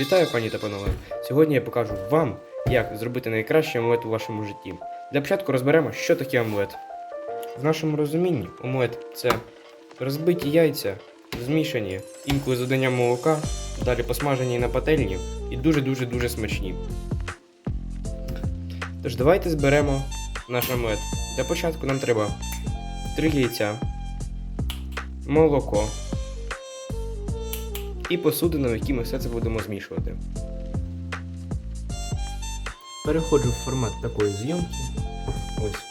Вітаю, пані та панове! Сьогодні я покажу вам, як зробити найкращий омлет у вашому житті. Для початку розберемо, що таке омлет. В нашому розумінні омлет це розбиті яйця, змішані, інколи з доданням молока, далі посмажені на пательні і дуже-дуже дуже смачні. Тож давайте зберемо наш омлет. Для початку нам треба 3 яйця, молоко і посудину, в якій ми все це будемо змішувати. Переходжу в формат такої зйомки. Ось.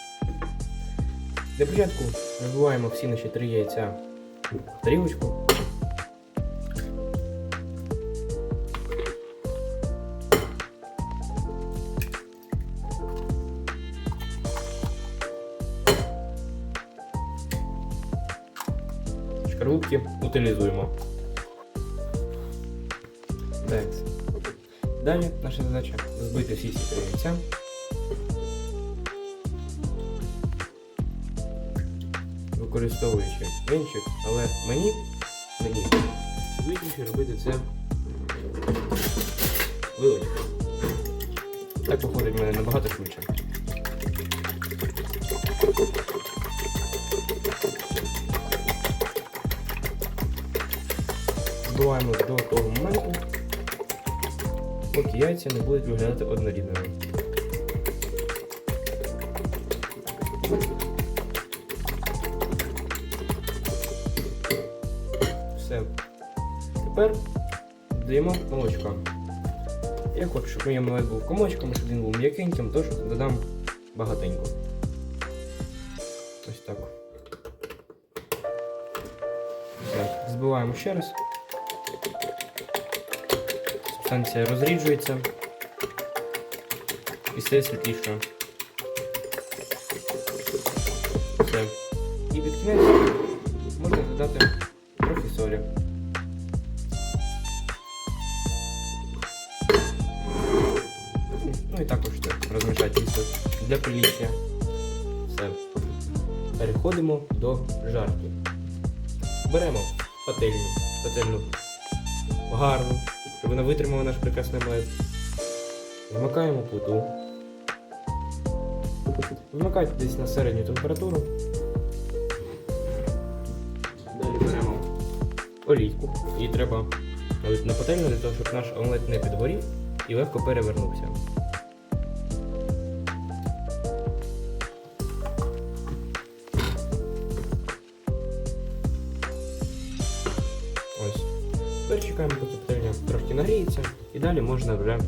Для початку вибиваємо всі наші три яйця в тарілочку. Шкарлупки утилізуємо. Так. Далі наша задача збити всі ці три яйця. Використовуючи венчик, але мені, мені звичніше робити це вилочкою. Так виходить в мене набагато швидше. Збиваємо до того моменту, поки яйця не будуть виглядати однорідними. Все. Тепер додаємо молочко. Я хочу, щоб моє молоко був комочком, щоб він був м'якеньким, тож додам багатенько. Ось так. Збиваємо ще раз. Субстанція розріджується і стає світлішою. Все. І під кінець можна додати трохи солі. Ну і також розмішати для приліччя. Все. Переходимо до жарки. Беремо пательню, пательню гарну, вона витримала наш прекрасний мед. Вмикаємо плиту. Вмикайте десь на середню температуру. Далі беремо олійку. Її треба налити на пательню для того, щоб наш омлет не підгорів і легко перевернувся. Чекаємо, поки пательня трошки нагріється, і далі можна вже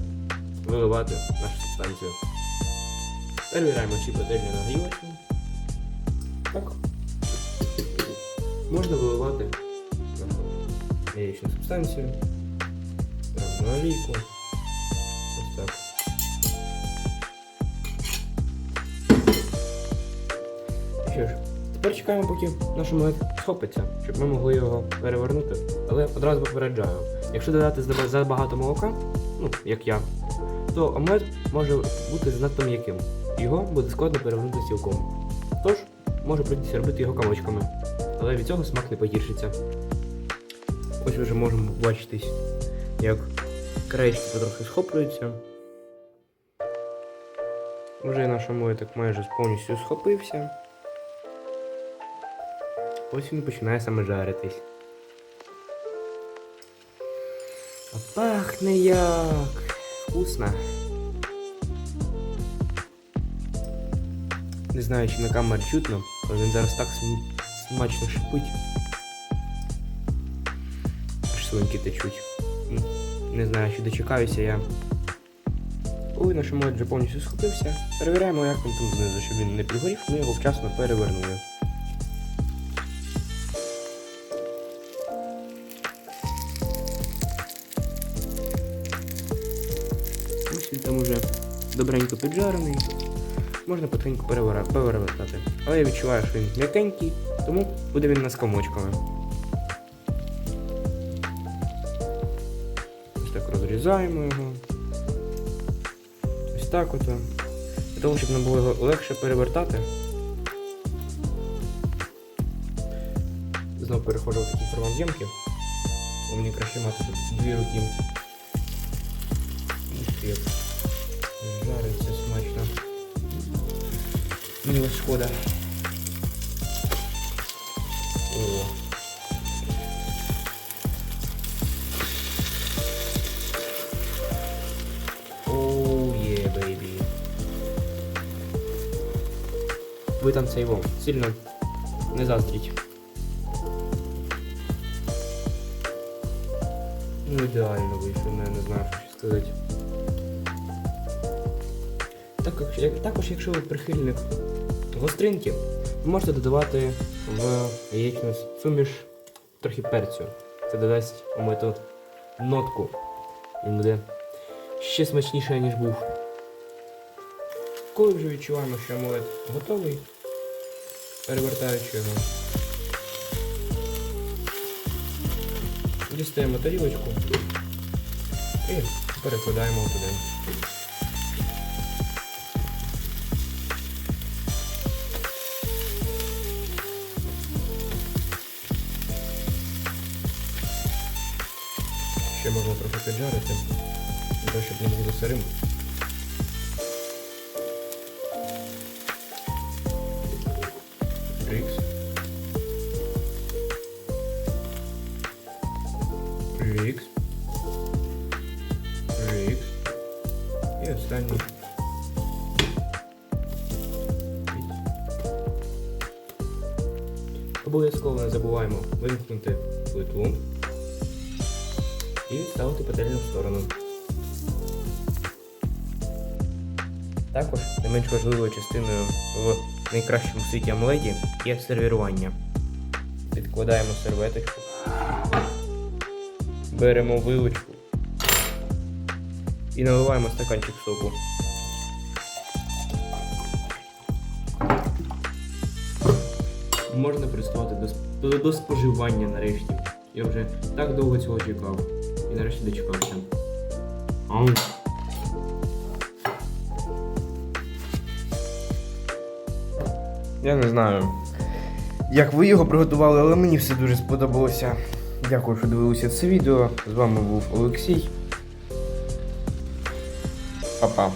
виливати нашу субстанцію. Перевіряємо, чи пательня нагрілася. Так. Можна виливати яєчну субстанцію. На олійку. Так. Що ж, тепер чекаємо, поки наш омлет схопиться, щоб ми могли його перевернути. Але одразу попереджаю, якщо додати за- забагато молока, ну, як я, то омлет може бути занадто м'яким. Його буде складно перевернути цілком. Тож, може прийдеться робити його камочками. Але від цього смак не погіршиться. Ось вже можемо бачитись, як краєчки потрохи схоплюються. Вже наш омлетик майже повністю схопився. Ось він починає саме жаритись. Пахне як вкусно. Не знаю, чи на камері чутно, але він зараз так смачно шипить. Аж слинки течуть. Не знаю, чи дочекаюся я. Коли наш мод вже повністю схопився, перевіряємо, як він там знизу, щоб він не підгорів, ми його вчасно перевернули. Він там уже добренько піджарений. Можна потихеньку перевертати. Але я відчуваю, що він м'якенький, тому буде він нас комочками. Ось так розрізаємо його. Ось так ото. Для того, щоб нам було його легше перевертати. Знову переходжу в такий формат. Бо мені краще мати тут дві руки. Ух, як жариться смачно. Мені вас шкода. О. Оу, є, бейбі. Ви там це його сильно не заздріть. Ну ідеально вийшло, не, не знаю, що ще сказати. Також, якщо ви прихильник гостринки, ви можете додавати в яєчну суміш трохи перцю. Це додасть омиту нотку. Він буде ще смачніше, ніж був. Коли вже відчуваємо, що омлет готовий, перевертаючи його, дістаємо тарілочку і перекладаємо туди. Ще можна трохи піджарити, того, щоб не було сирим. Рікс. Рікс. Рікс. І останній. Обов'язково не забуваємо вимкнути плиту і відставити пательню в сторону. Також не менш важливою частиною в найкращому світі омлеті є сервірування. Підкладаємо серветочку, беремо вилочку і наливаємо стаканчик соку. Можна приступати до, до, до споживання нарешті. Я вже так довго цього чекав. І нарешті дочекався. Ам. Я не знаю, як ви його приготували, але мені все дуже сподобалося. Дякую, що дивилися це відео. З вами був Олексій. Па-па.